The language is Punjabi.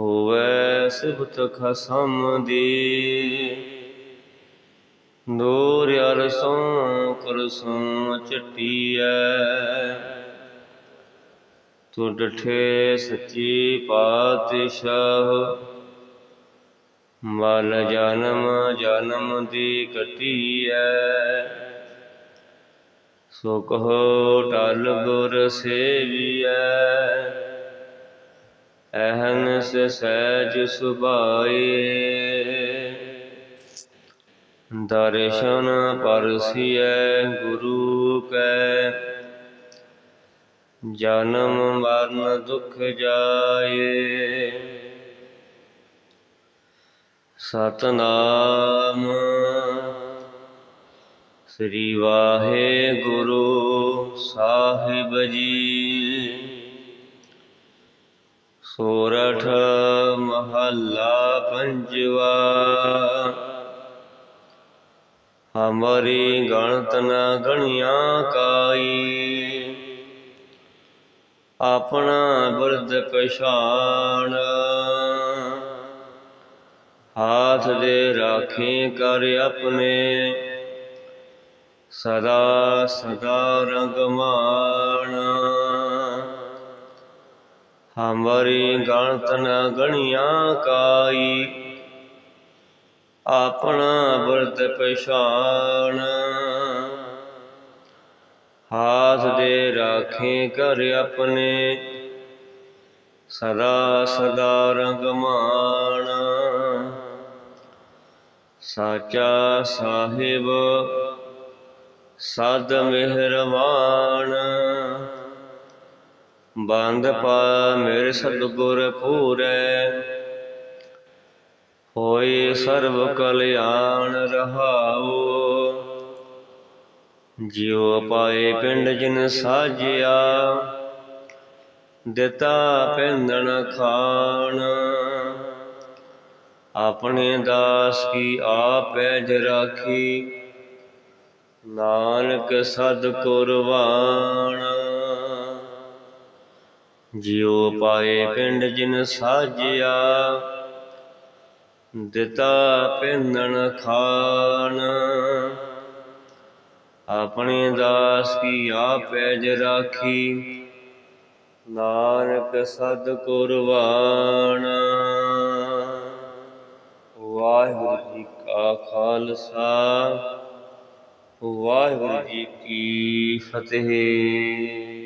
ਹੋਵੇ ਸਿਫਤ ਖਸਮ ਦੀ ਦੂਰ ਅਰਸੋਂ ਕਰਸੋਂ ਚਟੀਐ ਤੂੰ ਡਠੇ ਸੱਚੀ ਪਾਤਸ਼ਾਹ। ਮਲ ਜਨਮ ਜਨਮ ਦੀ ਕਟੀਐ ਸੋ ਕਹੋ ਟਲ ਗੁਰ ਸੇਵੀਐ। ਅਹਨਸ ਸਹਿਜ ਸੁਭਾਏ। ਦਰਸ਼ਨ ਪਰਸੀਐ ਗੁਰੂ ਕੈ। ਜਨਮ ਮਰਨ ਦੁਖ ਜਾਏ। ਸਤਨਾਮ ਸ੍ਰੀ ਵਾਹਿਗੁਰੂ ਸਾਹਿਬ ਜੀ। ਸੋਰਠ ਮਹੱਲਾ ਪੰਜਵਾ। ਹਮਾਰੀ ਗਣਤ ਨਾ ਗਣੀਆਂ ਕਾਈ। ਆਪਣਾ ਬਿਰਦ ਪਛਾਣ। ਹਾਥ ਦੇ ਰਾਖੇ ਕਰ ਆਪਣੇ। ਸਦਾ ਸਦਾ ਰੰਗਮਾਨ ਹਮਰੀ ਗਣਤ ਨ ਗਣੀਆਂ ਕਾਈ। ਆਪਣਾ ਵਰਤ ਪਛਾਣ। ਹਾਥ ਦੇ ਰਾਖੇ ਕਰ ਆਪਣੇ। ਸਦਾ ਸਦਾ ਰੰਗਮਾਨ ਸਾਚਾ ਸਾਹਿਬ, ਸਦ ਮਿਹਰਬਾਨ ਬੰਦ ਪਾ ਮੇਰੇ ਸਤਿਗੁਰ ਪੂਰੈ। ਹੋਏ ਸਰਬ ਕਲਿਆਣ ਰਹਾਉ। ਜਿਉ ਪਾਏ ਪਿੰਡ ਜਿਨ ਸਾਜਿਆ, ਦਿੱਤਾ ਪੈਂਦਣ ਖਾਣ। ਆਪਣੇ ਦਾਸ ਕੀ ਆਪੈ ਰਾਖੀ, ਨਾਨਕ ਸਦ ਕੁਰਬਾਨ। ਜਿਉ ਪਾਏ ਪਿੰਡ ਜਿਨ ਸਾਜਿਆ, ਦਿੱਤਾ ਪੈਂਦਣ ਖਾਨ। ਆਪਣੇ ਦਾਸ ਕੀ ਆਪੈ ਰਾਖੀ, ਨਾਨਕ ਸਦ ਕੁਰਬਾਨ। ਵਾਹਿਗੁਰੂ ਜੀ ਕਾ ਖਾਲਸਾ, ਵਾਹਿਗੁਰੂ ਜੀ ਕੀ ਫਤਿਹ।